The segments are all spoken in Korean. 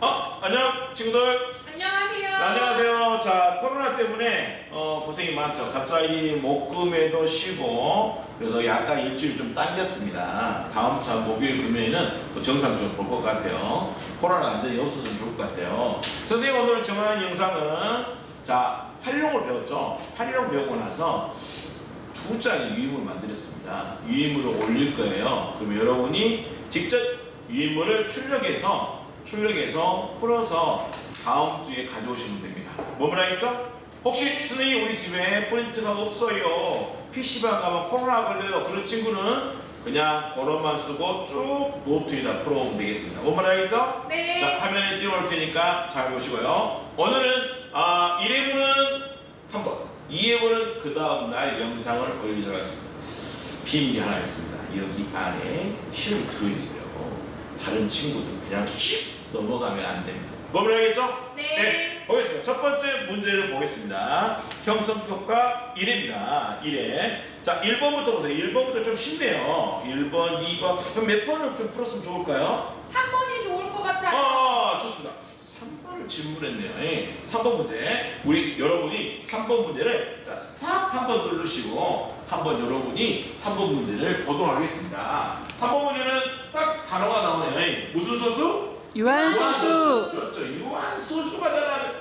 어, 안녕 친구들. 안녕하세요. 네, 안녕하세요. 자, 코로나 때문에 어, 고생이 많죠. 갑자기 목금에도 쉬고 그래서 약간 일주일 좀 당겼습니다. 다음 차 목요일 금요일은 또 정상적으로 볼 것 같아요. 코로나 완전히 없어지면 좋을 것 같아요. 선생님 오늘 정한 영상은 자 활용을 배웠죠. 활용 배우고 나서 두 장의 유인물 만들었습니다. 유인물을 올릴 거예요. 그럼 여러분이 직접 유인물을 출력해서 출력해서 풀어서 다음 주에 가져오시면 됩니다. 뭐뭐라 했죠? 혹시 선생님 우리 집에 프린트가 없어요. PC방 가면 코로나 걸려요. 그런 친구는 그냥 번호만 쓰고 쭉 노트에다 풀어오면 되겠습니다. 뭐뭐라 했죠? 네. 자, 화면에 띄워올 테니까 잘 보시고요. 오늘은 아, 1회분은 한 번, 2회분은 그 다음 날 영상을 올리도록 하겠습니다. 비밀이 하나 있습니다. 여기 안에 실험이 들어있어요. 다른 친구들 그냥 씩 넘어가면 안 됩니다. 뭐라 하겠죠? 네. 보겠습니다. 첫 번째 문제를 보겠습니다. 형성평가 1회입니다. 1회. 자, 1번부터 보세요. 1번부터 좀 쉽네요. 1번, 2번. 그럼 몇 번을 좀 풀었으면 좋을까요? 3번이 좋을 것 같아요. 아, 좋습니다. 3번을 질문했네요. 예, 3번 문제. 우리 여러분이 3번 문제를 자, 스탑 한번 누르시고 한번 여러분이 3번 문제를 보도록 하겠습니다. 3번 문제는 딱 단어가 나오네요. 예, 무슨 소수? 유한소수 그렇죠. 유한소수가 되려면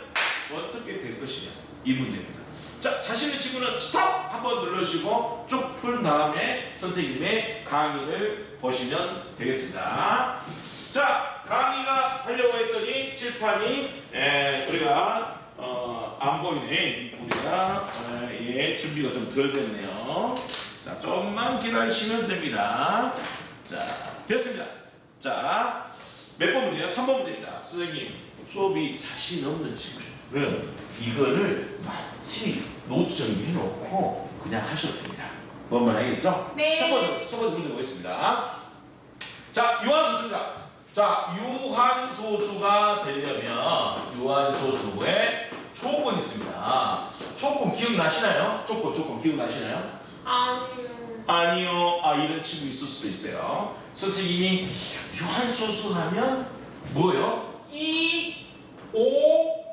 어떻게 될 것이냐. 이 문제입니다. 자, 자신의 친구는 스탑 한번 누르시고 쭉풀 다음에 선생님의 강의를 보시면 되겠습니다. 자, 강의가 하려고 했더니 칠판이 에, 우리가 어, 안 보이네. 우리가 에, 예, 준비가 좀 덜 됐네요. 자, 좀만 기다리시면 됩니다. 자, 됐습니다. 자, 몇 번 문제야? 3번 문제입니다. 선생님, 수업이 자신 없는 친구는 이거를 마치 노트처럼 해놓고 그냥 하셔도 됩니다. 뭔말 알겠죠? 네. 첫 번째, 첫 번째 문제 보겠습니다. 자, 유한소수입니다. 자, 유한소수가 되려면 유한소수의 조건이 있습니다. 조건 기억나시나요? 조건, 조건 기억나시나요? 아니요. 아니요. 아 이런 친구 있을 수도 있어요. 선생님이 유한소수 하면 뭐요? 이, 오,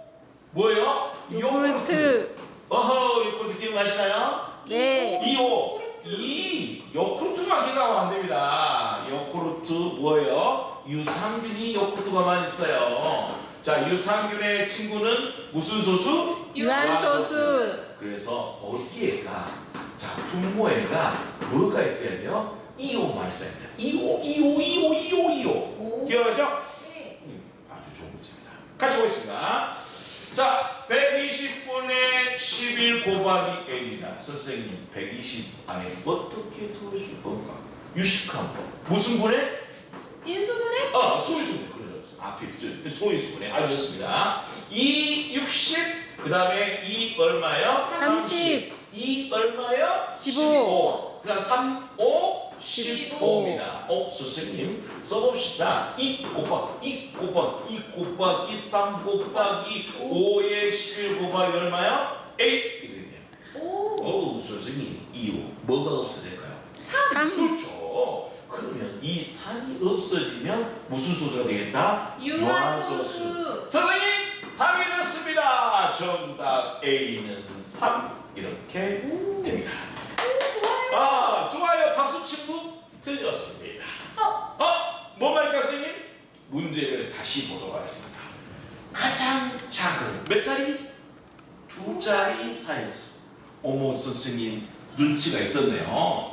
뭐요? 요구르트 어허, 요구르트 기억나시나요? 네 이 오, 이, 요구르트만 기억하면 안 됩니다. 요구르트 뭐예요? 유산균이 요구르트가만 있어요. 자, 유산균의 친구는 무슨 소수? 유한소수 그래서 어디에가 자 분모에가 뭐가 있어야 돼요? 이오만 있어야 돼요. 이오 이오 이오 이오 이오 오. 기억하죠? 네. 음, 아주 좋은 문제입니다. 같이 보겠습니다. 자 120분의 11 곱하기 a입니다. 선생님 120 안에 어떻게 들어있을 건가? 유식한 거 무슨 분에? 인수분해? 아 소유수분 그래요. 앞에 붙여 소유수분에 아주 좋습니다. 2 60 그 다음에 2 얼마요? 30 2 얼마요? 15. 그다음 3 5 15입니다. 어, 선생님 써봅시다. 2 곱하기 2 곱하기 2 곱하기 3 곱하기 5의 11 곱하기 얼마요? 8 이거든요. 오. 어우 선생님 2, 5 뭐가 없어질까요? 3 그렇죠. 그러면 이 3이 없어지면 무슨 소수가 되겠다? 유한소수. 선생님 답이 됐습니다. 정답 A는 3 이렇게 오. 됩니다. 아 좋아요 박수 친구 틀렸습니다. 어. 어? 뭔말일까 선생님? 문제를 다시 보도록 하겠습니다. 가장 작은 몇 자리? 두 자리 사이즈. 어머 선생님 눈치가 있었네요.